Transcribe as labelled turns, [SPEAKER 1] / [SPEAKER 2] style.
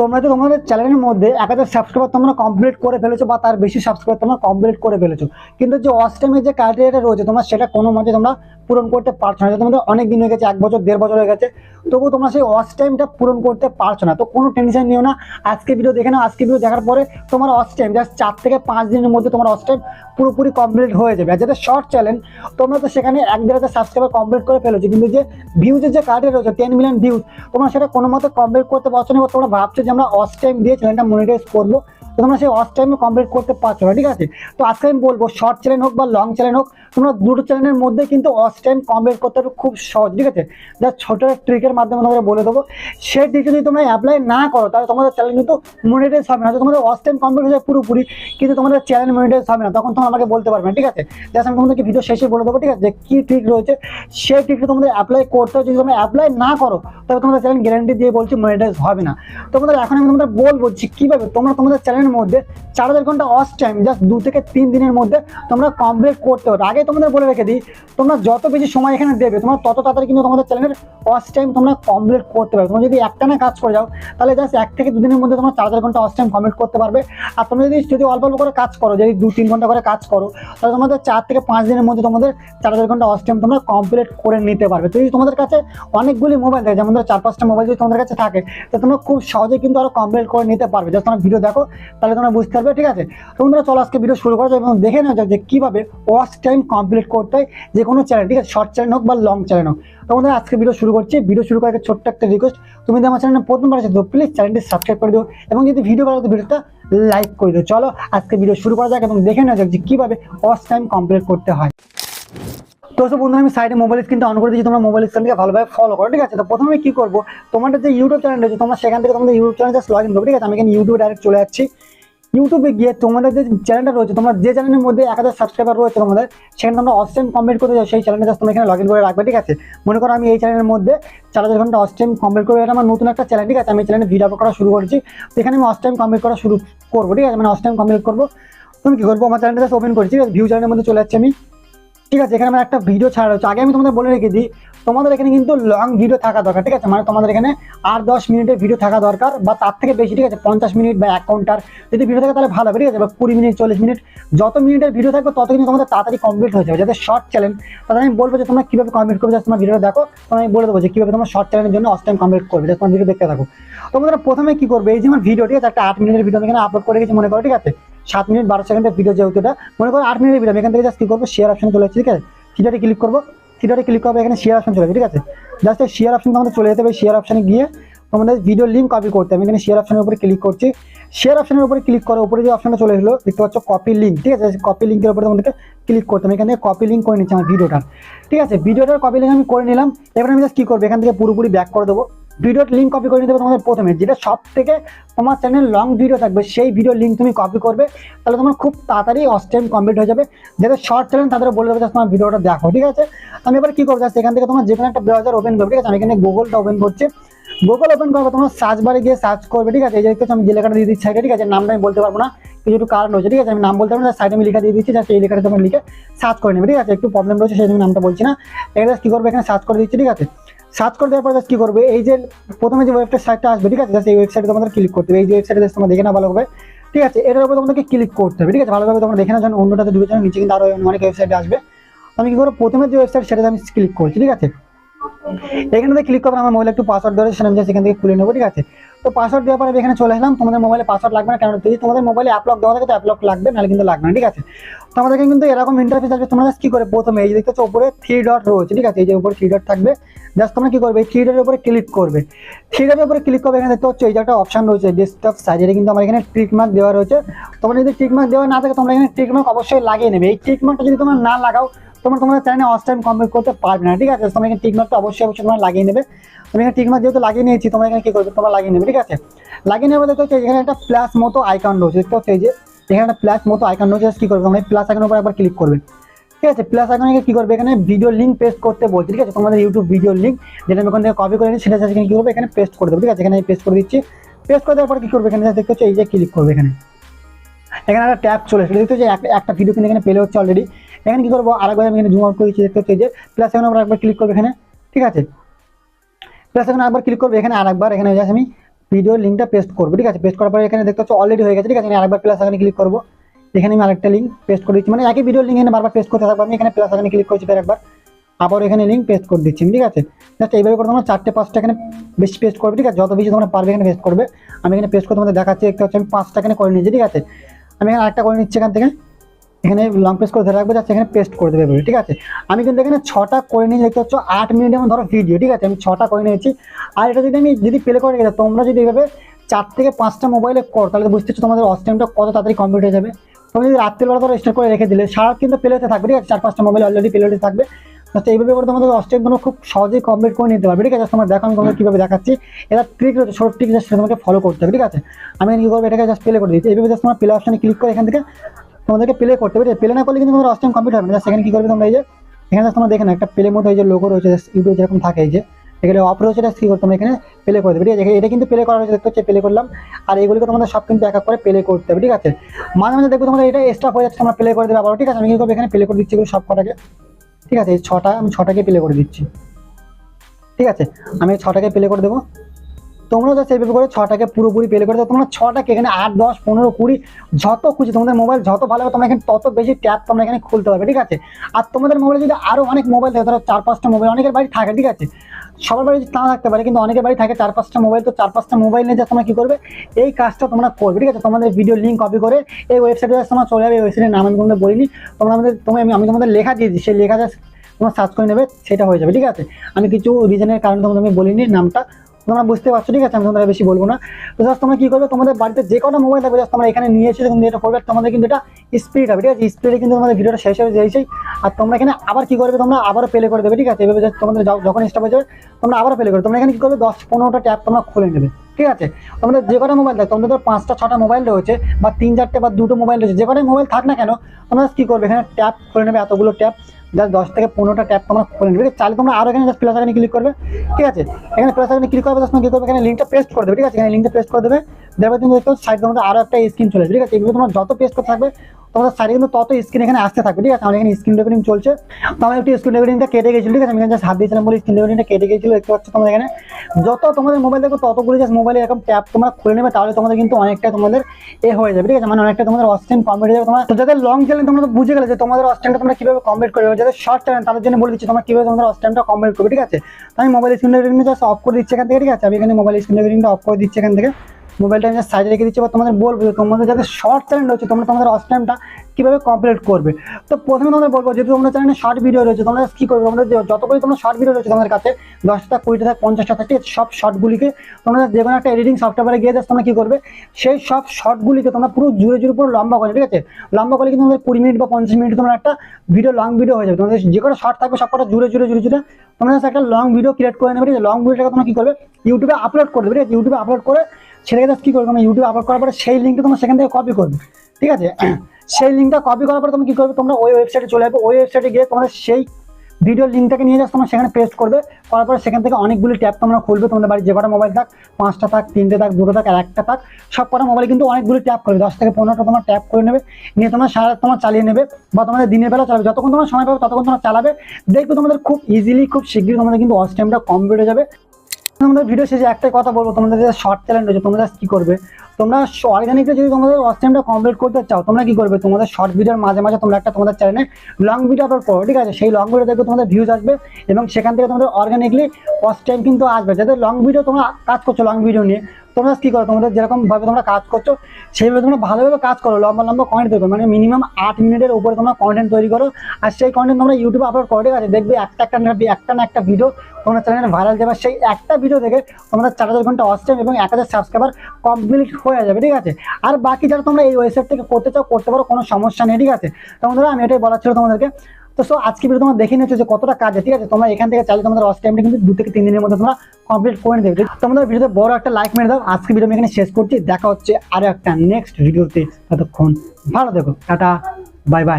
[SPEAKER 1] তোমরা তো তোমাদের চ্যানেলের মধ্যে এক হাজার সাবস্ক্রাইবার তোমরা কমপ্লিট করে ফেলেছো বা তার বেশি সাবস্ক্রাইবার তোমরা কমপ্লিট করে ফেলেছো, কিন্তু যে টাইমের যে ক্রাইটেরিয়াটা রয়েছে, তোমরা সেটা কোনো মতে তোমরা পূরণ করতে পারছ না। তোমাদের অনেক দিন হয়ে গেছে, এক বছর, দেড় বছর হয়ে গেছে, তবুও তোমরা সেই ওয়াচ টাইমটা পূরণ করতে পারছ না। তো কোনো টেনশন নিও না, আজকে ভিডিও দেখে নাও, আজকে ভিডিও দেখার পরে তোমার ওয়াচ টাইম জাস্ট চার থেকে পাঁচ দিনের মধ্যে তোমার ওয়াচ টাইম পুরোপুরি কমপ্লিট হয়ে যাবে। আর যাদের শর্ট চ্যানেল তোমরা তো সেখানে এক দেড় হাজার সাবস্ক্রাইবার কমপ্লিট করে ফেলেছো, কিন্তু যে ভিউজের যে কার্ডে রয়েছে টেন মিলিয়ন ভিউজ তোমরা সেটা কোনো মতে কমপ্লিট করতে পারছ না তোমরা ভাবছ যে আমরা অস্ট টাইম দিয়ে চ্যানেলটা মনিটাইজ করব। তোমরা সেই ওয়াচ টাইমে কমপ্লিট করতে পারছ না, ঠিক আছে? তো আজকে আমি বলব শর্ট চ্যানেল হোক বা লং চ্যানেল হোক, তোমরা দুটো চ্যানেলের মধ্যে কিন্তু ওয়াচ টাইম কমপ্লিট করতে খুব সহজ, ঠিক আছে? যা ছোট ট্রিকের মাধ্যমে তোমাদের বলে দেবো। সেই ট্রিক যদি তোমরা অ্যাপ্লাই না করো, তাহলে তোমাদের চ্যানেল কিন্তু মনিটাইজ হবে না। তোমাদের ওয়াচ টাইম কমপ্লিট হয়ে পুরোপুরি, কিন্তু তোমাদের চ্যানেল মনিটাইজ হবে না। তখন তোমরা আমাকে বলতে পারবে ঠিক আছে? জাস্ট আমি তোমাদেরকে ভিডিও শেষে বলে দেবো, ঠিক আছে? যে কী ট্রিক রয়েছে, সেই ট্রিকটা তোমাদের অ্যাপ্লাই করতে যদি তোমরা অ্যাপ্লাই না করো তবে তোমাদের চ্যানেল গ্যারান্টি দিয়ে বলছি মনিটাইজ হবে না। তোমাদের এখন আমি তোমাদের বলব যে কীভাবে তোমরা তোমাদের চ্যানেলের মধ্যে চার হাজার ঘণ্টা ওয়াচ টাইম জাস্ট দু থেকে তিন দিনের মধ্যে তোমরা কমপ্লিট করতে হবে আগে তোমাদের বলে রেখে দিই, তোমরা যত বেশি সময় এখানে দেবে, তোমরা তত তাড়াতাড়ি কিন্তু তোমাদের চ্যানেলের ওয়াচ টাইম তোমরা কমপ্লিট করতে পারবে। তোমরা যদি একটানা কাজ করে যাও, তাহলে জাস্ট এক থেকে দুদিনের মধ্যে তোমরা চার হাজার ঘণ্টা ওয়াচ টাইম কমপ্লিট করতে পারবে। আর তোমরা যদি যদি অল্প অল্প করে কাজ করো, যদি দু তিন ঘণ্টা করে কাজ করো, তাহলে তোমাদের চার থেকে পাঁচ দিনের মধ্যে তোমাদের চার হাজার ঘণ্টা ওয়াচ টাইম তোমরা কমপ্লিট করে নিতে পারবে। তো যদি তোমাদের কাছে অনেকগুলি মোবাইল থাকে, যেমন ধরো চার পাঁচটা মোবাইল যদি তোমাদের কাছে থাকে, তো তোমরা খুব সহজে কিন্তু আরও কমপ্লিট করে নিতে পারবে। জাস্ট তোমরা ভিডিও দেখো তাহলে তোমরা বুঝতে পারবে, ঠিক আছে? তোমরা চলো আজকে ভিডিও শুরু করা যাক এবং দেখে নেওয়া যাক যে কীভাবে ওয়াচ টাইম কমপ্লিট করতে হয় যে কোনো চ্যানেল ঠিক আছে? শর্ট চ্যানেল হোক বা লং চ্যানেল হোক। তোমাদের আজকে ভিডিও শুরু করছি। ভিডিও শুরু করার ছোট্ট একটা রিকোয়েস্ট তুমি আমার চ্যানেলে প্রথমবার আছে তো প্লিজ চ্যানেলটি সাবস্ক্রাইব করে দিও এবং যদি ভিডিও ভালো ভিডিওটা লাইক করে দিও। চলো, আজকে ভিডিও শুরু করা যাক এবং দেখে নেওয়া যাক যে কীভাবে ওয়াচ টাইম কমপ্লিট করতে হয়। তো সব বন্ধুরা, আমি সাইডে মোবাইল স্ক্রিনটা অন করে দিচ্ছি, তোমরা মোবাইল স্ক্রিনকে ভালোভাবে ফলো করো, ঠিক আছে? তো প্রথমে কি করব? তোমাদের যে ইউটিউব চ্যানেল রয়েছে, তোমরা সেখান থেকে তোমাদের YouTube channel just log in করবে ঠিক আছে? আমি এখানে ইউটিউবে ডাইরেক্ট চলে যাচ্ছি। ইউটিউবে গিয়ে তোমাদের যে চ্যানেলটা রয়েছে, তোমার যে চ্যানেলের মধ্যে এক হাজার সাবস্ক্রাইবার রয়েছে তোমাদের, সেখানে তোমরা অস্টেম কমপ্লিট করতে যাও সেই চ্যানেলটা জাস্ট তুমি এখানে লগ ইন করে রাখবে, ঠিক আছে? মনে করো আমি এই চ্যানেলের মধ্যে চার হাজার ঘণ্টা অস্টেম কমপ্লিট করে আমার নতুন একটা চ্যানেল ঠিক আছে? আমি চ্যানেলে ভিডিও আপলোড করা শুরু করেছি, তো এখানে আমি অস্টেম কমপ্লিট করা শুরু করব, ঠিক আছে? মানে অস্টেম কমপ্লিট করব। তুমি কি করব? আমার চ্যানেলটা জাস্ট ওপেন করছি ভিউ চ্যানেলের মধ্যে চলে যাচ্ছে আমি। ঠিক আছে, এখানে আমার একটা ভিডিও ছাড়া হচ্ছে আগে আমি তোমাদের বলে রেখে দিই, তোমাদের এখানে কিন্তু লং ভিডিও থাকা দরকার, ঠিক আছে? মানে তোমাদের এখানে আট দশ মিনিটের ভিডিও থাকা দরকার, বা তার থেকে বেশি, ঠিক আছে? পঞ্চাশ মিনিট বা এক ঘণ্টার যদি ভিডিও থাকে, তাহলে ভালো হবে, ঠিক আছে? বা কুড়ি মিনিট, চল্লিশ মিনিট, যত মিনিটের ভিডিও থাকবে, তত কিন্তু তোমাদের তাড়াতাড়ি কমপ্লিট হয়ে যাবে। যাতে শর্ট চ্যানেল তাহলে আমি বলব যে তোমরা কীভাবে কমপ্লিট করবে তোমার ভিডিও দেখো তোমার আমি বলে দেবো যে কীভাবে তোমার শর্ট চ্যানেলের জন্য অস টাইম কমপ্লিট করবে। তোমার ভিডিও দেখতে থাকো। তোমাদের প্রথমে কি করবে, এই যে আমার ভিডিও ঠিক আছে? একটা আট মিনিটের ভিডিও আমি এখানে আপলোড করে গেছি মনে করো, ঠিক আছে? সাত মিনিট বারো সেকেন্ডের ভিডিও যেহেতু এটা, মনে করো আট মিনিটের ভিডিও আমি এখান থেকে জাস্ট কী করব? শেয়ার অপশন চলে ঠিক আছে? থিটারে ক্লিক করব থিটারে ক্লিক করব এখানে শেয়ার অপশন চলে ঠিক আছে? জাস্ট শেয়ার অপশন তোমাদের চলে যেতে হবে শেয়ার অপশনে গিয়ে তোমাদের ভিডিও লিঙ্ক কপি করতে আমি এখানে শেয়ার অপশনের উপরে ক্লিক করছি। শেয়ার অপশনের উপরে ক্লিক করে উপরে যে অপশনটা চলে এলো দেখতে পাচ্ছ কপি লিঙ্ক ঠিক আছে? কপি লিঙ্কের উপরে তোমাদেরকে ক্লিক করতে হবে। এখানে কপি লিঙ্ক করে নিচ্ছি আমার ভিডিওটার ঠিক আছে? ভিডিওটার কপি লিঙ্ক আমি করে নিলাম। এবার আমি জাস্ট কী করব? এখান থেকে পুরোপুরি ব্যাক করে দেবো। ভিডিওর লিঙ্ক কপি করে নিতে হবে তোমাদের প্রথমে। যেটা সব থেকে তোমার চ্যানেল লং ভিডিও থাকবে, সেই ভিডিও লিঙ্ক তুমি কপি করবে। তাহলে তোমার খুব তাড়াতাড়ি অস্টেম কমপ্লিট হয়ে যাবে। যাদের শর্ট চ্যানেল তাদের বলে দেবে তোমার ভিডিওটা দেখো, ঠিক আছে? আমি এবার কি করব? এখান থেকে তোমার যে কোনো একটা ব্রাউজার ওপেন করবে, ঠিক আছে? আমি এখানে গুগলটা ওপেন করছি। গুগল ওপেন করবে তোমার সার্চ বারে গিয়ে সার্চ করবে, ঠিক আছে? এই যে আমি যে লেখাটা দিয়ে দিচ্ছি ঠিক আছে? নামটা আমি বলতে পারব না। কিছু কারণ রয়েছে, ঠিক আছে? আমি নাম বলতে পারব সাইডে আমি লেখা দিয়ে দিচ্ছি জাস্ট এই লেখাটা তোমার লিখে সার্চ করে নেবে, ঠিক আছে? একটু প্রবলেম রয়েছে, সেই জন্য নামটা বলছি না। এখানে কী করবে? এখানে সার্চ করে দিচ্ছি, ঠিক আছে? সার্চ করে দেওয়ার পর জাস্ট কী করবে? এই যে প্রথমে যে ওয়েবসাইট সাইটটা আসবে, ঠিক আছে? জাস্ট এই ওয়েবসাইটে তোমাদের ক্লিক করতে হবে। এই যে ওয়েবসাইটে জাস্ট তোমরা দেখে না ভালোভাবে, ঠিক আছে? এটার উপরে তোমাদেরকে ক্লিক করতে হবে, ঠিক আছে? ভালোভাবে তোমরা দেখে না যেন অন্যটাতে ঢুকে যান নিচে কিন্তু আরও অনেক ওয়েবসাইট আসবে। আমি কী করব? প্রথমে যে ওয়েবসাইট সেটাতে আমি ক্লিক করছি, ঠিক আছে? এখানে ক্লিক করবেন আমার মোবাইলে একটু পাসওয়ার্ড ধরে আমি just থেকে খুলে নেব, ঠিক আছে? তো পাসওয়ার্ড দেওয়ার পরে এখানে চলে এলাম তোমাদের মোবাইলে পাসওয়ার্ড লাগবে না কারণ যদি তোমাদের মোবাইলে অ্যাপলক দেওয়া থাকে, তো অ্যাপলক লাগবে, নাহলে কিন্তু লাগবে না, ঠিক আছে? তো আমাদেরকে কিন্তু এরকম ইন্টারফেস আসবে। তোমরা কি করে প্রথমে এই যে দেখতে উপরে থ্রি ডট রয়েছে, ঠিক আছে? এই যে উপরে থ্রি ডট থাকবে। জাস্ট তোমরা কি করবে? থ্রি ডটের উপরে ক্লিক করবে। থ্রি ডটের উপরে ক্লিক করবে, এখানে দেখতে পাচ্ছ, এই যে একটা অপশন রয়েছে ডেস্কটপ এটা কিন্তু আমার এখানে টিক মার্ক দেওয়া রয়েছে। তোমরা যদি টিক মার্ক দেওয়া না থাকে, তোমরা এখানে টিক মার্ক অবশ্যই লাগিয়ে নেবে। এই টিক মার্কটা যদি তোমরা না লাগাও তোমরা তোমাদের চ্যানেলে অস টাইম কমপ্লিট করতে পারবে না, ঠিক আছে? তোমরা এখানে টিক মার্কটা অবশ্যই অবশ্যই তোমরা লাগিয়ে নেবে। তুমি এখানে টিক মার্ক যেহেতু লাগিয়ে নিয়েছি, তোমরা এখানে কি করবে? তোমরা লাগিয়ে নেবে, ঠিক আছে? লাগিয়ে নেবে দেখতে হচ্ছে এখানে একটা প্লাস মতো আইকন রয়েছে, দেখতে হচ্ছে যে, এখানে একটা প্লাস মতো আইকন রয়েছে, কি করবে? তোমরা প্লাস আইকনের উপর একবার ক্লিক করবে। ঠিক আছে? প্লাস আইকনে কি করবে? এখানে ভিডিও লিঙ্ক পেস্ট করতে বলছে, ঠিক আছে? তোমাদের ইউটিউব ভিডিও লিঙ্ক যেটা আমি ওখান থেকে কপি করে নিই সেটা এখানে কি করবে? এখানে পেস্ট করে দেবো, ঠিক আছে? এখানে পেস্ট করে দিচ্ছি। পেস্ট করে দেওয়ার পর কি করবে? এখানে দেখতে হচ্ছে এই যে ক্লিক করবে এখানে। এখানে একটা ট্যাব চলে এসেছে। দেখতে হচ্ছে একটা ভিডিও কিন্তু এখানে পেলে হচ্ছে অলরেডি এখানে কি করব? আরেকবার আমি এখানে জুম আউট করেছি দেখতে হচ্ছে যে প্লাস এখানে আমরা একবার ক্লিক করবে এখানে, ঠিক আছে? প্লাস এখানে একবার ক্লিক করবে এখানে, আরেকবার এখানে জাস্ট আমি ভিডিও লিঙ্কটা পেস্ট করব, ঠিক আছে? পেস্ট করার পরে এখানে দেখতে হচ্ছে অলরেডি হয়ে গেছে, ঠিক আছে? আমি আরেকবার প্লাস এখানে ক্লিক করব। এখানে আমি আরেকটা লিঙ্ক পেস্ট করে দিচ্ছি। মানে একই ভিডিও লিঙ্ক এখানে বারবার পেস্ট করতে থাকব। আমি এখানে প্লাস এখানে ক্লিক করছি একবার। আবার এখানে লিঙ্ক পেস্ট করে দিচ্ছি, ঠিক আছে? জাস্ট এইভাবে করে তোমরা চারটে, পাঁচটা এখানে বেশি পেস্ট করবে, ঠিক আছে? যত বেশি তোমরা পারবে এখানে পেস্ট করবে। আমি এখানে পেস্ট করে তোমাদের দেখাচ্ছি, দেখতে হচ্ছে আমি পাঁচটা এখানে করে নিয়েছি, ঠিক আছে? আমি এখানে আরেকটা করে নিচ্ছি এখান থেকে। এখানে লং পেস্ট করে ধরে রাখবে যাচ্ছে এখানে পেস্ট করে দেবে ঠিক আছে? আমি কিন্তু এখানে ছটা করে নিয়ে দেখতে হচ্ছে আট মিনিট এমন ধরো ভিডিও ঠিক আছে? আমি ছটা করে নিয়েছি। আর এটা যদি আমি যদি প্লে করে রেখে তোমরা যদি এভাবে চার থেকে পাঁচটা মোবাইলে করো, তাহলে তো বুঝতে পারছ তোমাদের ওয়াচ টাইমটা কত তাড়াতাড়ি কমপ্লিট হয়ে যাবে। তুমি যদি রাত্রিবেলা ধরো স্টার্ট করে রেখে দিলে সারা কিন্তু প্লেতে থাকবে, ঠিক আছে? চার পাঁচটা মোবাইল অলরেডি প্লেতে থাকবে। তো এইভাবে করে তোমাদের ওয়াচ টাইম খুব সহজেই কমপ্লিট করে নিতে পারবে, ঠিক আছে? তোমার দেখো আমি কীভাবে দেখাচ্ছি। এটা ট্রিক রয়েছে শর্ট ট্রিক জাস্ট তোমাকে ফলো করতে হবে, ঠিক আছে? আমি কী করব? এটাকে জাস্ট প্লে করে দিচ্ছি। এইভাবে জাস্ট তোমার প্লে অপশনে ক্লিক করে এখান থেকে তোমাদেরকে প্লে করতে হবে প্লে না করলে কিন্তু তোমার ওয়াচ কমপ্লিট হবে না। সেখানে কী করবে তোমরা এই যে, এখানে তোমরা দেখে না একটা প্লের মধ্যে এই যে লোগো রয়েছে ইউটিউব যেরকম থাকে এই যে, এখানে অফ রয়েছে এটা কী তোমরা এখানে প্লে করে দেবে, ঠিক আছে? এটা কিন্তু প্লে করা রয়েছে দেখতে হচ্ছে প্লে করলাম। আর এইগুলোকে তোমাদের সব কিন্তু এক এক করে প্লে করতে হবে, ঠিক আছে? মাঝে মাঝে দেখব তোমাদের এটা স্টপ হয়ে যাচ্ছে, তোমরা প্লে করে দেবে আবার ঠিক আছে? আমি কী করব? এখানে প্লে করে দিচ্ছি সব কটাকে ঠিক আছে ছটা আমি ছটাকে প্লে করে দিচ্ছি। ঠিক আছে, আমি ছটাকে প্লে করে দেবো। তোমরা জাস্ট এইভাবে করে ছটাকে পুরোপুরি পেলে করে তোমরা ছটাকে এখানে আট, দশ, পনেরো, কুড়ি, যত খুশি তোমাদের মোবাইল যত ভালো হবে, তোমরা এখানে তত বেশি ট্যাপ তোমরা এখানে খুলতে পারবে, ঠিক আছে? আর তোমাদের মোবাইলে যদি আরও অনেক মোবাইল থাকে, ধরো চার, পাঁচটা মোবাইল অনেকের বাড়ি থাকে, ঠিক আছে? সবার বাড়ি না থাকতে পারে, কিন্তু অনেকের বাড়ি থাকে চার, পাঁচটা মোবাইল তো চার, পাঁচটা মোবাইল নিয়ে যা তোমরা কি করবে? এই কাজটা তোমরা করবে, ঠিক আছে? তোমাদের ভিডিও লিঙ্ক কপি করে এই ওয়েবসাইটে তোমরা চলে যাবে, এই ওয়েবসাইটের নাম আমি তোমাদের বলিনি, তোমরা আমাদের তুমি আমি আমি তোমাদের লেখা দিয়ে দিই সেই লেখা জাস্ট তোমরা সার্চ করে নেবে, সেটা হয়ে যাবে, ঠিক আছে? আমি কিছু রিজনের কারণে তোমাদের আমি বলিনি নামটা তোমরা বুঝতে পারছ, ঠিক আছে? আমি তোমাদের বেশি বলব না। তো জাস্ট তোমরা কি করবে? তোমাদের বাড়িতে যে কোনো মোবাইল থাকবে জাস্ট তোমরা এখানে নিয়ে এসে তুমি এটা করবে তোমাদের কিন্তু এটা স্পিড হবে, ঠিক আছে? স্পিডে কিন্তু তোমাদের ভিডিওটা শেষ হয়ে যাইছেই আর তোমরা এখানে আবার কি করবে? তোমরা আবারও প্লে করে দেবে, ঠিক আছে? এভাবে তোমাদের যখন স্টাপ হয়ে যাবে, তোমরা আবারও প্লে করবে তোমরা এখানে কি করবে? দশ পনেরোটা ট্যাব তোমরা খুলে নেবে, ঠিক আছে? তোমাদের যে কটা মোবাইল থাকে তোমাদের পাঁচটা, ছটা মোবাইল রয়েছে, বা তিন, চারটে, বা দুটো মোবাইল রয়েছে, যে কটাই মোবাইল থাক না কেন, তোমরা কি করবে? এখানে ট্যাব খুলে নেবে, এতগুলো ট্যাব জাস্ট দশ থেকে পনেরোটা ট্যাপ তোমার খুলে নেবে? চাইলে তোমরা আরও এখানে জাস্ট প্লাস এখানে ক্লিক করবে। ঠিক আছে? এখানে প্লাস এখানে ক্লিক করবে জাস্ট কি করবে? এখানে লিঙ্কটা পেস্ট করে দেবে। ঠিক আছে? এখানে লিঙ্কটা পেস্ট করে দেবে। দেখবে তুমি দেখতে সাইড তোমাদের আরও একটা স্ক্রিন চলে ঠিক আছে? এগুলো তোমরা যত পেস্ট করে থাকবে তোমাদের সাইডে কিন্তু তত স্ক্রিন এখানে আসতে থাকবে, ঠিক আছে? আমার এখানে স্ক্রিন রেকর্ডিং চলছে। তো আমার একটু স্ক্রিন রেকর্ডিংটা কেটে গেছিল, ঠিক আছে? আমি এখানে হাত দিয়েছিলাম বলে স্ক্রিন রেকর্ডিংটা কেটে গেছিল, দেখতে পাচ্ছ তোমরা এখানে? যত তোমাদের মোবাইল দেখো, ততগুলো জাস্ট মোবাইলে এরকম ট্যাব তোমরা খুলে নেবে, তাহলে তোমাদের কিন্তু অনেকটা তোমাদের এ হয়ে যাবে, ঠিক আছে? মানে অনেকটা তোমাদের অস্টেন কমপ্লিট হয়ে যাবে। তোমার তো যাদের লং চ্যানেল তোমরা তো বুঝে গেলে যে তোমাদের অস্টেনটা তোমরা কীভাবে কমপ্লিট করবে যাদের শর্ট চ্যানেল তাদের জন্য বলে দিচ্ছি, তোমরা কীভাবে তোমাদের অস্টেনটা কমপ্লিট করবে, ঠিক আছে? আমি মোবাইল স্ক্রিন রেকর্ডিংটা জাস্ট অফ করে দিচ্ছি এখান থেকে, ঠিক আছে? আমি এখানে মোবাইল স্ক্রিন রেকর্ডিংটা অফ করে দিচ্ছি এখান থেকে। মোবাইলটা আমি সাইডে রেখে দিচ্ছি বা তোমাদের বলব যে তোমাদের যাতে শর্ট চ্যানেল রয়েছে, তোমরা তোমাদের অফ টাইমটা কীভাবে কমপ্লিট করবে। তো প্রথমে তোমাদের বলব, যেহেতু তোমাদের চ্যানেলে শর্ট ভিডিও রয়েছে, তোমরা কী করবে? তোমাদের যে- যতগুলি তোমরা শর্ট ভিডিও রয়েছে তোমাদের কাছে, দশটা, কুড়িটা থাক পঞ্চাশটা থাকে সব শর্টগুলিকে তোমরা যে কোনো একটা এডিটিং সফটওয়্যারে গিয়ে তোমরা কী করবে? সেই সব শর্টগুলিকে তোমরা পুরো জুড়ে জুড়ে পুরো লম্বা করে, ঠিক আছে? লম্বা করলে কিন্তু তোমাদের কুড়ি মিনিট বা পঞ্চাশ মিনিট তোমরা একটা ভিডিও লং ভিডিও হয়ে যাবে। তোমাদের যে কোনো শর্ট থাকবে সব কটা জুড়ে জুড়ে জুড়ে জুড়ে তোমরা একটা লং ভিডিও ক্রিয়েট করে নেবে, ঠিক আছে? লং ভিডিওটাকে তোমরা কী করবে? ইউটিউবে আপলোড করে দেবে, ঠিক আছে? ইউটিউবে আপলোড করে সেটাকে জাস্ট কী করবে? তোমরা ইউটিউবে আপলোড করার পরে সেই লিঙ্কটা তোমরা সেখান থেকে কপি করবে। ঠিক আছে? সেই লিঙ্কটা কপি করার পরে তুমি কী করবে? তোমরা ওই ওয়েবসাইটে চলে যাবে ওই ওয়েবসাইটে গিয়ে তোমরা সেই ভিডিও লিঙ্কটাকে নিয়ে যাস তোমরা সেখানে পেস্ট করবে। করার পরে সেখান থেকে অনেকগুলি ট্যাব তোমরা খুলবে। তোমাদের বাড়ির যে কটা মোবাইল থাক, পাঁচটা থাক, তিনটে থাক, দুটো থাক একটা থাক, সব কটা মোবাইল কিন্তু অনেকগুলি ট্যাব করবে। দশ থেকে পনেরোটা তোমার ট্যাব করে নেবে। নিয়ে তোমরা সারা তোমার চালিয়ে নেবে বা তোমাদের দিনের বেলা চালাবে। যতক্ষণ তোমার সময় পাবে ততক্ষণ তোমরা চালাবে। দেখবে তোমাদের খুব ইজিলি খুব শীঘ্রই তোমাদের কিন্তু ওয়াচ টাইমটা কমপ্লিট হয়ে যাবে। তোমাদের ভিডিও শেষে একটাই কথা বলব, তোমাদের যে শর্ট চ্যানেল রয়েছে, তোমরা কি করবে? তোমরা অর্গানিকলি যদি তোমাদের ওয়াচ কমপ্লিট করতে চাও, তোমরা কি করবে? তোমাদের শর্ট ভিডিওর মাঝে মাঝে তোমরা একটা তোমাদের চ্যানেলে লং ভিডিও আপলোড করো, ঠিক আছে? সেই লং ভিডিও দেখবে তোমাদের ভিউজ আসবে এবং সেখান থেকে তোমাদের অর্গানিকলি ওয়াচ টাইম কিন্তু আসবে। যাদের লং ভিডিও তোমরা কাজ করছ লং ভিডিও নিয়ে তোমরা কি করো? তোমাদের যেরকম ভাবে তোমরা কাজ করছ, সেইভাবে তোমরা ভালোভাবে কাজ করো। লম্বা লম্বা কন্টেন্ট তৈরি করো। মানে মিনিমাম আট মিনিটের উপরে তোমরা কন্টেন্ট তৈরি করো। আর সেই কন্টেন্ট তোমরা ইউটিউবে আপলোড করো আছে? দেখবে একটা একটা একটা না একটা ভিডিও তোমার চ্যানেলে ভাইরাল যাবে। সেই একটা ভিডিও থেকে তোমাদের চার হাজার ঘণ্টা টাইম এবং এক হাজার সাবস্ক্রাইবার কমপ্লিট হয়ে যাবে, ঠিক আছে? আর বাকি যারা তোমরা এই ওয়েবসাইট থেকে করতে চাও, করতে পারো, কোনো সমস্যা নেই, ঠিক আছে? তো বন্ধুরা, আমি এটাই বলার ছিল তোমাদেরকে। তো সো আজকে ভিডিও তোমরা দেখে নিচ্ছ যে কতটা কাজ, ঠিক আছে? তোমরা এখান থেকে চাইলে তোমাদের অস টাইমটা কিন্তু দু থেকে তিন দিনের মধ্যে তোমরা কমপ্লিট করে দেবে তোমাদের ভিডিওতে বড় একটা লাইক মেরে দাও। আজকে ভিডিও আমি এখানে শেষ করছি। দেখা হচ্ছে আরও একটা নেক্সট ভিডিওতে ততক্ষণ ভালো দেখো টাটা বাই বাই